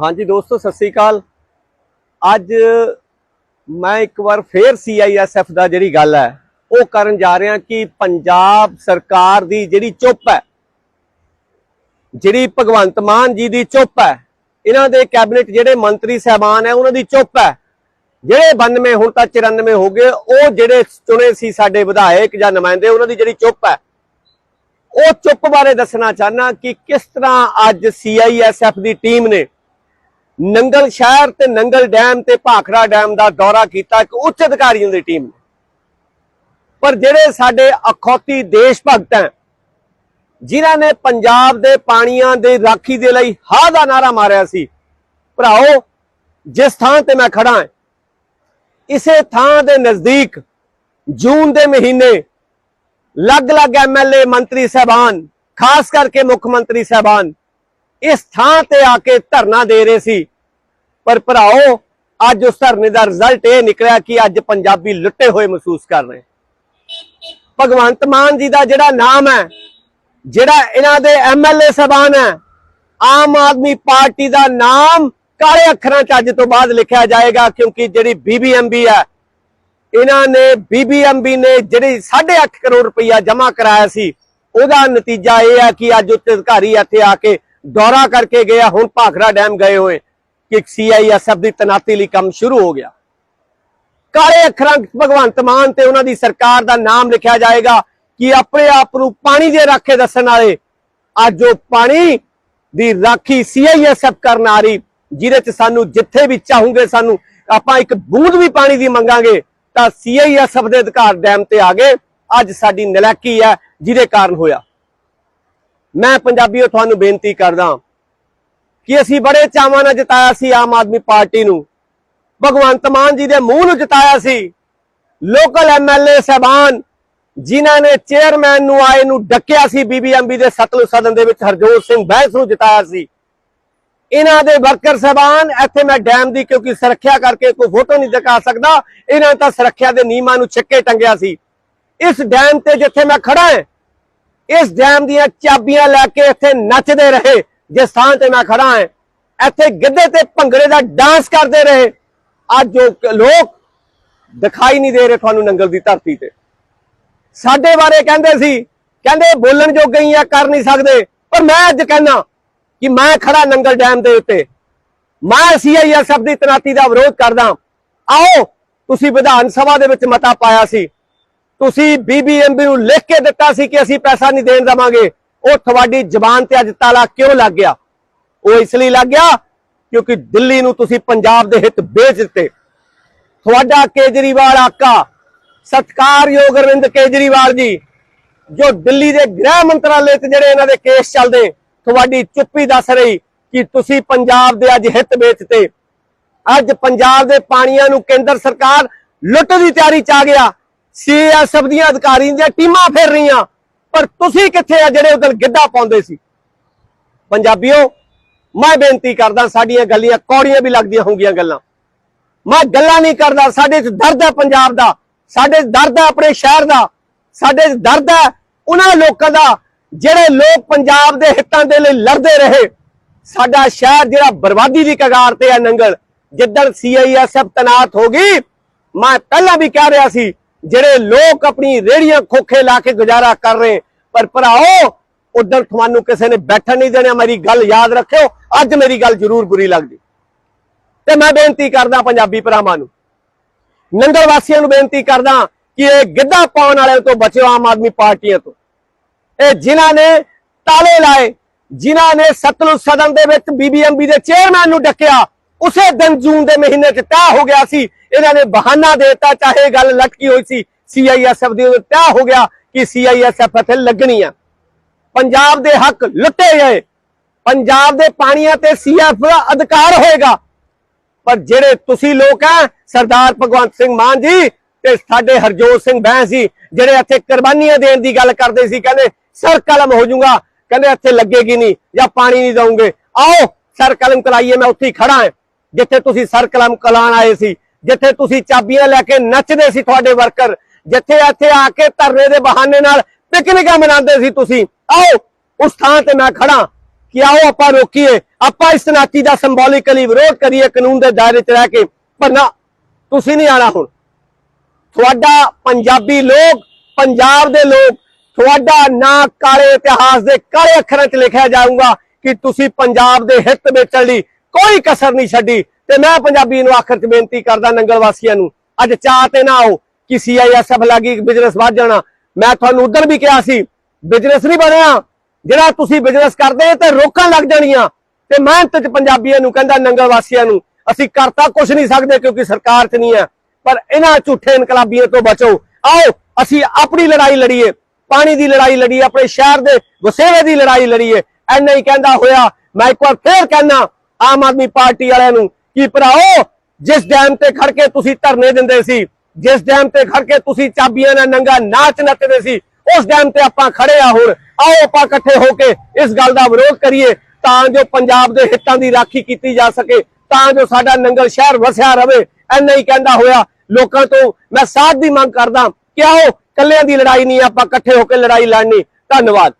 ਹਾਂਜੀ ਦੋਸਤੋ, ਸਤਿ ਸ੍ਰੀ ਅਕਾਲ। ਅੱਜ ਮੈਂ ਇੱਕ ਵਾਰ ਫੇਰ ਸੀਆਈਐਸਐਫ ਦਾ ਜਿਹੜੀ ਗੱਲ ਹੈ, ਉਹ ਕਰਨ ਜਾ ਰਿਹਾ ਕਿ ਪੰਜਾਬ ਸਰਕਾਰ ਦੀ ਜਿਹੜੀ ਚੁੱਪ ਹੈ, ਜਿਹੜੀ ਭਗਵੰਤ ਮਾਨ ਜੀ ਦੀ ਚੁੱਪ ਹੈ, ਇਹਨਾਂ ਦੇ ਕੈਬਨਿਟ ਜਿਹੜੇ ਮੰਤਰੀ ਸਹਿਬਾਨ ਹੈ, ਉਹਨਾਂ ਦੀ ਚੁੱਪ ਹੈ। ਜਿਹੜੇ 92 ਹੁਣ ਤਾਂ 94 ਹੋ ਗਏ, ਉਹ ਜਿਹੜੇ ਚੁਣੇ ਸੀ ਸਾਡੇ ਵਿਧਾਇਕ ਜਾਂ ਨੁਮਾਇੰਦੇ, ਉਹਨਾਂ ਦੀ ਜਿਹੜੀ ਚੁੱਪ ਹੈ, ਉਹ ਚੁੱਪ ਬਾਰੇ ਦੱਸਣਾ ਚਾਹਨਾ ਕਿ ਕਿਸ ਤਰ੍ਹਾਂ ਅੱਜ ਸੀਆਈਐਸਐਫ ਦੀ ਟੀਮ ਨੇ ਨੰਗਲ ਸ਼ਹਿਰ ਤੇ ਨੰਗਲ ਡੈਮ ਤੇ ਭਾਖੜਾ ਡੈਮ ਦਾ ਦੌਰਾ ਕੀਤਾ ਇੱਕ ਉੱਚ ਅਧਿਕਾਰੀਆਂ ਦੀ ਟੀਮ ਨੇ। ਪਰ ਜਿਹੜੇ ਸਾਡੇ ਅਖੌਤੀ ਦੇਸ਼ ਭਗਤ ਹੈ, ਜਿਨ੍ਹਾਂ ਨੇ ਪੰਜਾਬ ਦੇ ਪਾਣੀਆਂ ਦੇ ਰਾਖੀ ਦੇ ਲਈ ਹਾਂ ਦਾ ਨਾਰਾ ਮਾਰਿਆ ਸੀ, ਭਰਾਓ, ਜਿਸ ਥਾਂ ਤੇ ਮੈਂ ਖੜਾ ਹਾਂ, ਇਸੇ ਥਾਂ ਦੇ ਨਜ਼ਦੀਕ ਜੂਨ ਦੇ ਮਹੀਨੇ ਲੱਗ-ਲੱਗ ਐਮਐਲਏ ਮੰਤਰੀ ਸਹਿਬਾਨ, ਖਾਸ ਕਰਕੇ ਮੁੱਖ ਮੰਤਰੀ ਸਹਿਬਾਨ, ਇਸ ਥਾਂ ਤੇ ਆ ਕੇ ਧਰਨਾ ਦੇ ਰਹੇ ਸੀ। ਪਰ ਭਰਾਓ, ਅੱਜ ਉਸ ਧਰਨੇ ਦਾ ਰਿਜ਼ਲਟ ਇਹ ਨਿਕਲਿਆ ਕਿ ਅੱਜ ਪੰਜਾਬੀ ਲੁੱਟੇ ਹੋਏ ਮਹਿਸੂਸ ਕਰ ਰਹੇ ਭਗਵੰਤ ਮਾਨ ਜੀ ਦਾ ਜਿਹੜਾ ਨਾਮ ਹੈ, ਜਿਹੜਾ ਇਹਨਾਂ ਦੇ ਐਮਐਲਏ ਸਹਿਬਾਨ ਹੈ, ਆਮ ਆਦਮੀ ਪਾਰਟੀ ਦਾ ਨਾਮ ਕਾਲੇ ਅੱਖਰਾਂ 'ਚ ਅੱਜ ਤੋਂ ਬਾਅਦ ਲਿਖਿਆ ਜਾਏਗਾ, ਕਿਉਂਕਿ ਜਿਹੜੀ ਬੀਬੀਐਮਬੀ ਹੈ, ਇਹਨਾਂ ਨੇ ਬੀਬੀਐਮਬੀ ਨੇ ਜਿਹੜੀ 8.5 ਕਰੋੜ ਰੁਪਈਆ ਜਮ੍ਹਾਂ ਕਰਾਇਆ ਸੀ, ਉਹਦਾ ਨਤੀਜਾ ਇਹ ਹੈ ਕਿ ਅੱਜ ਉੱਚ ਅਧਿਕਾਰੀ ਇੱਥੇ ਆ ਕੇ ਦੌਰਾ ਕਰਕੇ ਗਿਆ ਹੁਣ ਭਾਖੜਾ ਡੈਮ ਗਏ ਹੋਏ। ਕਿ ਸੀਆਈਐਸਐਫ ਦੀ ਤਨਾਤੀ ਲਈ ਕੰਮ ਸ਼ੁਰੂ ਹੋ ਗਿਆ। ਕਾਲੇ ਅੱਖਰਾਂ ਭਗਵੰਤ ਮਾਨ ਤੇ ਉਹਨਾਂ ਦੀ ਸਰਕਾਰ ਦਾ ਨਾਮ ਲਿਖਿਆ ਜਾਏਗਾ ਕਿ ਆਪਣੇ ਆਪ ਨੂੰ ਪਾਣੀ ਦੇ ਰਾਖੇ ਦੱਸਣ ਵਾਲੇ। ਅੱਜ ਉਹ ਪਾਣੀ ਦੀ ਰਾਖੀ ਸੀਆਈਐਸਐਫ ਕਰਨ ਆ ਰਹੀ, ਜਿਹਦੇ 'ਚ ਸਾਨੂੰ ਜਿੱਥੇ ਵੀ ਚਾਹੂਗੇ ਸਾਨੂੰ ਆਪਾਂ ਇੱਕ ਬੂੰਦ ਵੀ ਪਾਣੀ ਦੀ ਮੰਗਾਂਗੇ, ਤਾਂ ਸੀਆਈਐਸਐਫ ਦੇ ਅਧਿਕਾਰ ਡੈਮ ਤੇ ਆ ਗਏ। ਅੱਜ ਸਾਡੀ ਨਲਾਇਕੀ ਹੈ, ਜਿਹਦੇ ਕਾਰਨ ਹੋਇਆ। ਮੈਂ ਪੰਜਾਬੀਓ, ਤੁਹਾਨੂੰ ਬੇਨਤੀ ਕਰਦਾ ਕਿ ਅਸੀਂ ਬੜੇ ਚਾਵਾਂ ਨਾਲ ਜਿਤਾਇਆ ਸੀ ਆਮ ਆਦਮੀ ਪਾਰਟੀ ਨੂੰ। ਭਗਵੰਤ ਮਾਨ ਜੀ ਦੇ ਮੂੰਹ ਨੂੰ ਜਿਤਾਇਆ ਸੀ। ਲੋਕਲ ਐਮਐਲਏ ਸਹਿਬਾਨ ਜਿਨ੍ਹਾਂ ਨੇ ਚੇਅਰਮੈਨ ਨੂੰ ਆਏ ਨੂੰ ਡੱਕਿਆ ਸੀ ਬੀਬੀਐਮਬੀ ਦੇ ਸਤਲੁਜ ਸਦਨ ਦੇ ਵਿੱਚ ਹਰਜੋਤ ਸਿੰਘ ਬੈਂਸ ਨੂੰ ਜਿਤਾਇਆ ਸੀ। ਇਹਨਾਂ ਦੇ ਵਰਕਰ ਸਹਿਬਾਨ, ਇੱਥੇ ਮੈਂ ਡੈਮ ਦੀ ਕਿਉਂਕਿ ਸੁਰੱਖਿਆ ਕਰਕੇ ਕੋਈ ਫੋਟੋ ਨਹੀਂ ਦਿਖਾ ਸਕਦਾ, ਇਹਨਾਂ ਤਾਂ ਸੁਰੱਖਿਆ ਦੇ ਨਿਯਮਾਂ ਨੂੰ ਛੱਕੇ ਟੰਗਿਆ ਸੀ। ਇਸ ਡੈਮ ਤੇ ਜਿੱਥੇ ਮੈਂ ਖੜਾ ਹਾਂ, ਇਸ ਡੈਮ ਦੀਆਂ ਚਾਬੀਆਂ ਲੈ ਕੇ ਇੱਥੇ ਨੱਚਦੇ ਰਹੇ। ਜਿਸ ਥਾਂ ਤੇ ਮੈਂ ਖੜਾ ਹਾਂ, ਇੱਥੇ ਗਿੱਧੇ ਤੇ ਭੰਗੜੇ ਦਾ ਡਾਂਸ ਕਰਦੇ ਰਹੇ। ਅੱਜ ਜੋ ਲੋਕ ਦਿਖਾਈ ਨਹੀਂ ਦੇ ਰਹੇ ਤੁਹਾਨੂੰ ਨੰਗਲ ਦੀ ਧਰਤੀ ਤੇ। ਸਾਡੇ ਬਾਰੇ ਕਹਿੰਦੇ ਸੀ, ਕਹਿੰਦੇ ਬੋਲਣ ਜੋ ਗਈ ਆ, ਕਰ ਨਹੀਂ ਸਕਦੇ। ਪਰ ਮੈਂ ਅੱਜ ਕਹਿੰਦਾ ਕਿ ਮੈਂ ਖੜਾ ਨੰਗਲ ਡੈਮ ਦੇ ਉੱਤੇ। ਮੈਂ ਸੀਆਈਐਸਐਫ ਦੀ ਤਨਾਤੀ ਦਾ ਵਿਰੋਧ ਕਰਦਾ। ਆਓ, ਤੁਸੀਂ ਵਿਧਾਨ ਸਭਾ ਦੇ ਵਿੱਚ ਮਤਾ ਪਾਇਆ ਸੀ। ਤੁਸੀਂ ਬੀਬੀਐਮਬੀ ਨੂੰ ਲਿਖ ਕੇ ਦਿੱਤਾ ਸੀ ਕਿ ਅਸੀਂ ਪੈਸਾ ਨਹੀਂ ਦੇਣ ਦਵਾਂਗੇ। ਉਹ ਤੁਹਾਡੀ ਜ਼ਬਾਨ ਤੇ ਅੱਜ ਤਾਲਾ ਕਿਉਂ ਲੱਗ ਗਿਆ? ਉਹ ਇਸ ਲਈ ਲੱਗ ਗਿਆ ਕਿਉਂਕਿ ਦਿੱਲੀ ਨੂੰ ਤੁਸੀਂ ਪੰਜਾਬ ਦੇ ਹਿੱਤ ਵੇਚ ਦਿੱਤੇ। ਤੁਹਾਡਾ ਕੇਜਰੀਵਾਲ ਆਕਾ, ਸਤਕਾਰਯੋਗ ਅਰਵਿੰਦ ਕੇਜਰੀਵਾਲ ਜੀ, ਜੋ ਦਿੱਲੀ ਦੇ ਗ੍ਰਹਿ ਮੰਤਰਾਲੇ ਤੇ ਜਿਹੜੇ ਇਹਨਾਂ ਦੇ ਕੇਸ ਚੱਲਦੇ, ਤੁਹਾਡੀ ਚੁੱਪੀ ਦੱਸ ਰਹੀ ਕਿ ਤੁਸੀਂ ਪੰਜਾਬ ਦੇ ਅੱਜ ਹਿੱਤ ਵੇਚਤੇ ਅੱਜ ਪੰਜਾਬ ਦੇ ਪਾਣੀਆਂ ਨੂੰ ਕੇਂਦਰ ਸਰਕਾਰ ਲੁੱਟ ਦੀ ਤਿਆਰੀ ਚ ਆ ਗਿਆ। ਸੀਐਸਐਫ ਦੀਆਂ ਅਧਿਕਾਰੀਆਂ ਦੀਆਂ ਟੀਮਾਂ ਫਿਰ ਰਹੀਆਂ। ਪਰ ਤੁਸੀਂ ਕਿੱਥੇ ਆ ਜਿਹੜੇ ਉਦੋਂ ਗਿੱਧਾ ਪਾਉਂਦੇ ਸੀ? ਪੰਜਾਬੀਓ, ਮੈਂ ਬੇਨਤੀ ਕਰਦਾ ਸਾਡੀਆਂ ਗੱਲੀਆਂ ਕੌੜੀਆਂ ਵੀ ਲੱਗਦੀਆਂ ਹੋਣਗੀਆਂ ਗੱਲਾਂ। ਮੈਂ ਗੱਲਾਂ ਨਹੀਂ ਕਰਦਾ, ਸਾਡੇ 'ਚ ਦਰਦ ਹੈ ਪੰਜਾਬ ਦਾ, ਸਾਡੇ 'ਚ ਦਰਦ ਹੈ ਆਪਣੇ ਸ਼ਹਿਰ ਦਾ, ਸਾਡੇ 'ਚ ਦਰਦ ਹੈ ਉਹਨਾਂ ਲੋਕਾਂ ਦਾ, ਜਿਹੜੇ ਲੋਕ ਪੰਜਾਬ ਦੇ ਹਿੱਤਾਂ ਦੇ ਲਈ ਲੜਦੇ ਰਹੇ। ਸਾਡਾ ਸ਼ਹਿਰ ਜਿਹੜਾ ਬਰਬਾਦੀ ਦੀ ਕਗਾਰ ਤੇ ਹੈ ਨੰਗਲ, ਜਿੱਦਣ ਸੀਆਈਐਸਐਫ ਤਨਾਤ ਹੋ ਗਈ, ਮੈਂ ਪਹਿਲਾਂ ਵੀ ਕਹਿ ਰਿਹਾ ਸੀ ਜਿਹੜੇ ਲੋਕ ਆਪਣੀ ਰੇੜੀਆਂ ਖੋਖੇ ਲਾ ਕੇ ਗੁਜ਼ਾਰਾ ਕਰ ਰਹੇ, ਪਰ ਭਰਾਓ, ਉਧਰ ਤੁਹਾਨੂੰ ਕਿਸੇ ਨੇ ਬੈਠਣ ਨਹੀਂ ਦੇਣਾ, ਮੇਰੀ ਗੱਲ ਯਾਦ ਰੱਖਿਓ, ਅੱਜ ਮੇਰੀ ਗੱਲ ਜ਼ਰੂਰ ਬੁਰੀ ਲੱਗਦੀ। ਤੇ ਮੈਂ ਬੇਨਤੀ ਕਰਦਾ ਪੰਜਾਬੀ ਭਰਾਵਾਂ ਨੂੰ, ਨੰਗਲ ਵਾਸੀਆਂ ਨੂੰ ਬੇਨਤੀ ਕਰਦਾ ਕਿ ਇਹ ਗਿੱਧਾ ਪਾਉਣ ਵਾਲਿਆਂ ਤੋਂ ਬਚਿਓ, ਆਮ ਆਦਮੀ ਪਾਰਟੀਆਂ ਤੋਂ। ਇਹ ਜਿਨ੍ਹਾਂ ਨੇ ਤਾਲੇ ਲਾਏ, ਜਿਨ੍ਹਾਂ ਨੇ ਸਤਲੁਜ ਸਦਨ ਦੇ ਵਿੱਚ ਬੀਬੀਐਮਬੀ ਦੇ ਚੇਅਰਮੈਨ ਨੂੰ ਡੱਕਿਆ, ਉਸੇ ਦਿਨ ਜੂਨ ਦੇ ਮਹੀਨੇ 'ਚ ਤੈਅ ਹੋ ਗਿਆ ਸੀ ਇਹਨਾਂ ਨੇ ਬਹਾਨਾ ਦੇਤਾ, ਚਾਹੇ ਇਹ ਗੱਲ ਲਟਕੀ ਹੋਈ ਸੀ ਸੀਆਈਐਸਐਫ ਦੀ ਉਹ ਤੈਅ ਹੋ ਗਿਆ ਕਿ ਸੀਆਈਐਸਐਫ ਇੱਥੇ ਲੱਗਣੀ ਆ। ਪੰਜਾਬ ਦੇ ਹੱਕ ਲੁੱਟੇ ਗਏ। ਪੰਜਾਬ ਦੇ ਪਾਣੀਆਂ ਤੇ ਸੀਐਫ ਦਾ ਅਧਿਕਾਰ ਹੋਏਗਾ। ਪਰ ਜਿਹੜੇ ਤੁਸੀਂ ਲੋਕ ਆ, ਸਰਦਾਰ ਭਗਵੰਤ ਸਿੰਘ ਮਾਨ ਜੀ ਤੇ ਸਾਡੇ ਹਰਜੋਤ ਸਿੰਘ ਬੈਂਸ ਸੀ ਜਿਹੜੇ ਇੱਥੇ ਕੁਰਬਾਨੀਆਂ ਦੇਣ ਦੀ ਗੱਲ ਕਰਦੇ ਸੀ, ਕਹਿੰਦੇ ਸਰ ਕਲਮ ਹੋ ਜਾਊਗਾ ਕਹਿੰਦੇ ਇੱਥੇ ਲੱਗੇਗੀ ਨਹੀਂ ਜਾਂ ਪਾਣੀ ਨਹੀਂ ਦਊਂਗੇ। ਆਓ, ਸਰ ਕਲਮ ਕਲਾਈਏ, ਮੈਂ ਉੱਥੇ ਹੀ ਖੜਾ ਹਾਂ, ਜਿੱਥੇ ਤੁਸੀਂ ਸਰ ਕਲਮ ਕਲਾਣ ਆਏ ਸੀ। ਜਿੱਥੇ ਤੁਸੀਂ ਚਾਬੀਆਂ ਲੈ ਕੇ ਨੱਚਦੇ ਸੀ ਤੁਹਾਡੇ ਵਰਕਰ, ਜਿੱਥੇ ਇੱਥੇ ਆ ਕੇ ਧਰਨੇ ਦੇ ਬਹਾਨੇ ਨਾਲ ਪਿਕਨਿਕਾਂ ਮਨਾਉਂਦੇ ਸੀ ਤੁਸੀਂ, ਆਓ, ਉਸ ਥਾਂ ਤੇ ਮੈਂ ਖੜਾ ਕਿ ਆਓ ਆਪਾਂ ਰੋਕੀਏ, ਆਪਾਂ ਇਸ ਨਾਚੀ ਦਾ ਸਿੰਬੋਲਿਕਲੀ ਵਿਰੋਧ ਕਰੀਏ ਕਾਨੂੰਨ ਦੇ ਦਾਇਰੇ 'ਚ ਰਹਿ ਕੇ ਪਰ ਨਾ ਤੁਸੀਂ ਨਹੀਂ ਆਣਾ ਹੁਣ। ਤੁਹਾਡਾ ਪੰਜਾਬੀ ਲੋਕ, ਪੰਜਾਬ ਦੇ ਲੋਕ, ਤੁਹਾਡਾ ਨਾਂ ਕਾਲੇ ਇਤਿਹਾਸ ਦੇ ਕਾਲੇ ਅੱਖਰਾਂ 'ਚ ਲਿਖਿਆ ਜਾਊਗਾ ਕਿ ਤੁਸੀਂ ਪੰਜਾਬ ਦੇ ਹਿੱਤ ਵਿੱਚ ਲਈ ਕੋਈ ਕਸਰ ਨਹੀਂ ਛੱਡੀ। ਤੇ ਮੈਂ ਪੰਜਾਬੀ ਨੂੰ ਆਖਰ 'ਚ ਬੇਨਤੀ ਕਰਦਾ ਨੰਗਲ ਵਾਸੀਆਂ ਨੂੰ, ਅੱਜ ਚਾਹ ਤੇ ਨਾ ਆਓ, ਕਿ ਸੀਆਈਐਸਐਫ ਲੱਗੀ ਬਿਜ਼ਨਸ ਵੱਧ ਜਾਣਾ। ਮੈਂ ਤੁਹਾਨੂੰ ਉਧਰ ਵੀ ਕਿਹਾ ਸੀ ਬਿਜ਼ਨਸ ਨਹੀਂ ਬਣਿਆ। ਜਿਹੜਾ ਤੁਸੀਂ ਬਿਜ਼ਨਸ ਕਰਦੇ ਤੇ ਰੋਕਾਂ ਲੱਗ ਜਾਣੀਆਂ। ਤੇ ਮਿਹਨਤ 'ਚ ਪੰਜਾਬੀਆਂ ਨੂੰ ਕਹਿੰਦਾ ਨੰਗਲ ਵਾਸੀਆਂ ਨੂੰ, ਅਸੀਂ ਕਰਤਾ ਕੁਝ ਨਹੀਂ ਸਕਦੇ ਕਿਉਂਕਿ ਸਰਕਾਰ 'ਚ ਨਹੀਂ ਹੈ। ਪਰ ਇਹਨਾਂ ਝੂਠੇ ਇਨਕਲਾਬੀਆਂ ਤੋਂ ਬਚੋ। ਆਓ, ਅਸੀਂ ਆਪਣੀ ਲੜਾਈ ਲੜੀਏ। ਪਾਣੀ ਦੀ ਲੜਾਈ ਲੜੀਏ, ਆਪਣੇ ਸ਼ਹਿਰ ਦੇ ਵਸੇਵੇ ਦੀ ਲੜਾਈ ਲੜੀਏ। ਐਨਾ ਹੀ ਕਹਿੰਦਾ ਹੋਇਆ, ਮੈਂ ਇੱਕ ਵਾਰ ਫੇਰ ਕਹਿਣਾ ਆਮ ਆਦਮੀ ਪਾਰਟੀ ਵਾਲਿਆਂ ਨੂੰ ਕਿ ਭਰਾਓ, ਜਿਸ ਡੈਮ ਤੇ ਖੜ ਕੇ ਤੁਸੀਂ ਧਰਨੇ ਦਿੰਦੇ ਸੀ, ਜਿਸ ਡੈਮ ਤੇ ਖੜ ਕੇ ਤੁਸੀਂ ਚਾਬੀਆਂ ਨਾਲ ਨੰਗਾ ਨਾਚ ਨੱਚਦੇ ਸੀ, ਉਸ ਡੈਮ ਤੇ ਆਪਾਂ ਖੜੇ ਆ ਹੁਣ। ਆਓ ਆਪਾਂ ਇਕੱਠੇ ਹੋ ਕੇ ਇਸ ਗੱਲ ਦਾ ਵਿਰੋਧ ਕਰੀਏ, ਤਾਂ ਜੋ ਪੰਜਾਬ ਦੇ ਹਿੱਤਾਂ ਦੀ ਰਾਖੀ ਕੀਤੀ ਜਾ ਸਕੇ, ਤਾਂ ਜੋ ਸਾਡਾ ਨੰਗਲ ਸ਼ਹਿਰ ਵਸਿਆ ਰਵੇ। ਐਨਾ ਹੀ ਕਹਿੰਦਾ ਹੋਇਆ ਲੋਕਾਂ ਤੋਂ, ਮੈਂ ਸਾਥ ਦੀ ਮੰਗ ਕਰਦਾ, ਕਿ ਆਓ ਕੱਲਿਆਂ ਦੀ ਲੜਾਈ ਨਹੀਂ, ਆਪਾਂ ਇਕੱਠੇ ਹੋ ਕੇ ਲੜਾਈ ਲੜਨੀ। ਧੰਨਵਾਦ।